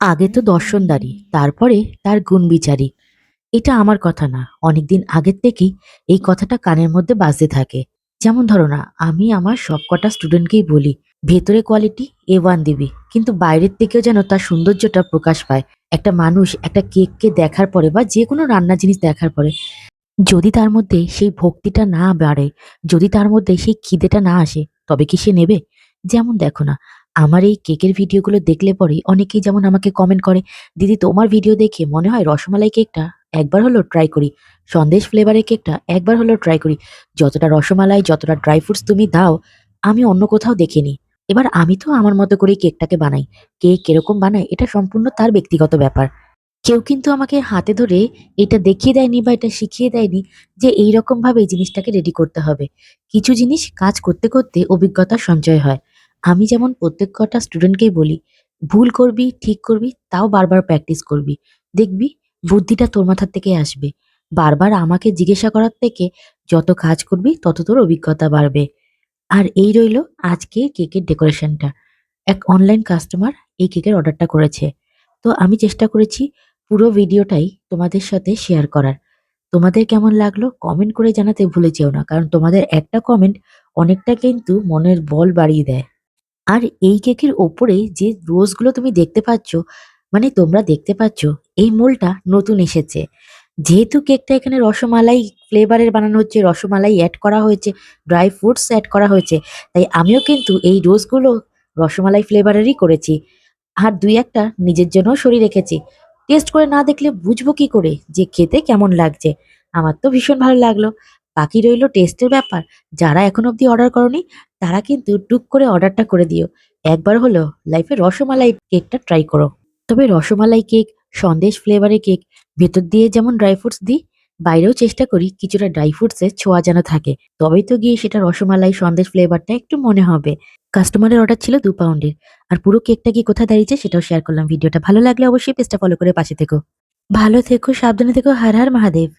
আগে তো দর্শনদারি, তারপরে তার গুণ বিচারি এটা আমার কথা না। অনেকদিন আগের থেকেই এই কথাটা কানের মধ্যে বাজতে থাকে। যেমন ধরো না, আমি আমার সবকটা স্টুডেন্টকেই বলি, ভেতরে কোয়ালিটি, এ ওয়ান দিবি। কিন্তু বাইরের থেকেও যেন তার সৌন্দর্যটা প্রকাশ পায়। একটা মানুষ একটা কেককে দেখার পরে বা যে কোনো রান্না জিনিস দেখার পরে, যদি তার মধ্যে সেই ভক্তিটা না বাড়ে, যদি তার মধ্যে সেই খিদেটা না আসে, তবে কি সে নেবে? যেমন দেখো না আমার এই কেকের ভিডিওগুলো দেখলে পরে অনেকেই যেমন আমাকে কমেন্ট করে, দিদি, তোমার ভিডিও দেখে মনে হয় রসমালাই কেকটা একবার হলো ট্রাই করি। সন্দেশ ফ্লেভারের কেকটা একবার হলো ট্রাই করি। যতটা রসমালাই, যতটা ড্রাই ফ্রুটস তুমি দাও, আমি অন্য কোথাও দেখিনি। এবার আমি তো আমার মতো করেই কেকটাকে বানাই। কে কীরকম বানায়, এটা সম্পূর্ণ তার ব্যক্তিগত ব্যাপার। কেউ কিন্তু আমাকে হাতে ধরে এটা দেখিয়ে দেয়নি বা এটা শিখিয়ে দেয়নি যে এই রকম ভাবে এই জিনিসটাকে রেডি করতে হবে। কিছু জিনিস কাজ করতে করতে অভিজ্ঞতা সঞ্চয় হয়। আমি যেমন প্রত্যেক কটা স্টুডেন্টকেই বলি, ভুল করবি, ঠিক করবি, তাও বারবার প্র্যাকটিস করবি। দেখবি, বুদ্ধিটা তোর মাথার থেকে আসবে। বারবার আমাকে জিজ্ঞাসা করার থেকে যত কাজ করবি, তত তোর অভিজ্ঞতা বাড়বে। আর এই রইল আজকে কেকের ডেকোরেশনটা। এক অনলাইন কাস্টমার এই কেকের অর্ডারটা করেছে। তো আমি চেষ্টা করেছি পুরো ভিডিওটাই তোমাদের সাথে শেয়ার করার। তোমাদের কেমন লাগল কমেন্ট করে জানাতে ভুলে যেও না, কারণ তোমাদের একটা কমেন্ট অনেকটা কিন্তু মনের বল বাড়িয়ে দেয়। আর এই কেকের ওপরে যে রোজগুলো তুমি দেখতে পাচ্ছ মানে তোমরা দেখতে পাচ্ছ, এই মোলটা নতুন এসেছে। যেহেতু কেকটা এখানে রসমালাই ফ্লেভারের বানানো হচ্ছে, রসমালাই অ্যাড করা হয়েছে ড্রাই ফ্রুটস অ্যাড করা হয়েছে, তাই আমিও কিন্তু এই রোজগুলো রসমালাই ফ্লেভারেরই করেছি। আর দুই একটা নিজের জন্য সরিয়ে রেখেছি। টেস্ট করে না দেখলে বুঝব কি করে যে খেতে কেমন লাগছে। আমার তো ভীষণ ভালো লাগল। বাকি রইল টেস্টের ব্যাপার। যারা এখন অবধি অর্ডার করনি, তারা কিন্তু টুক করে অর্ডারটা করে দিও। একবার হলো লাইফে রসমালাই কেকটা ট্রাই করো। তবে রসমালাই কেক সন্দেশ ফ্লেভারের কেক ভেতর দিয়ে যেমন ড্রাই ফ্রুটস দিই, বাইরেও চেষ্টা করি কিছুটা ড্রাই ফ্রুটসের ছোঁয়া যেন থাকে। তবেই তো গিয়ে সেটা রসমালাই, সন্দেশ ফ্লেভারটা একটু মনে হবে। কাস্টমারের অর্ডার ছিল দু পাউন্ডের আর পুরো কেকটা কি কোথায় দাঁড়িয়েছে সেটাও শেয়ার করলাম। ভিডিওটা ভালো লাগলে অবশ্যই পেজটা ফলো করে পাশে থেকো। ভালো থেকো, সাবধানে থেকো। হার হার মহাদেব।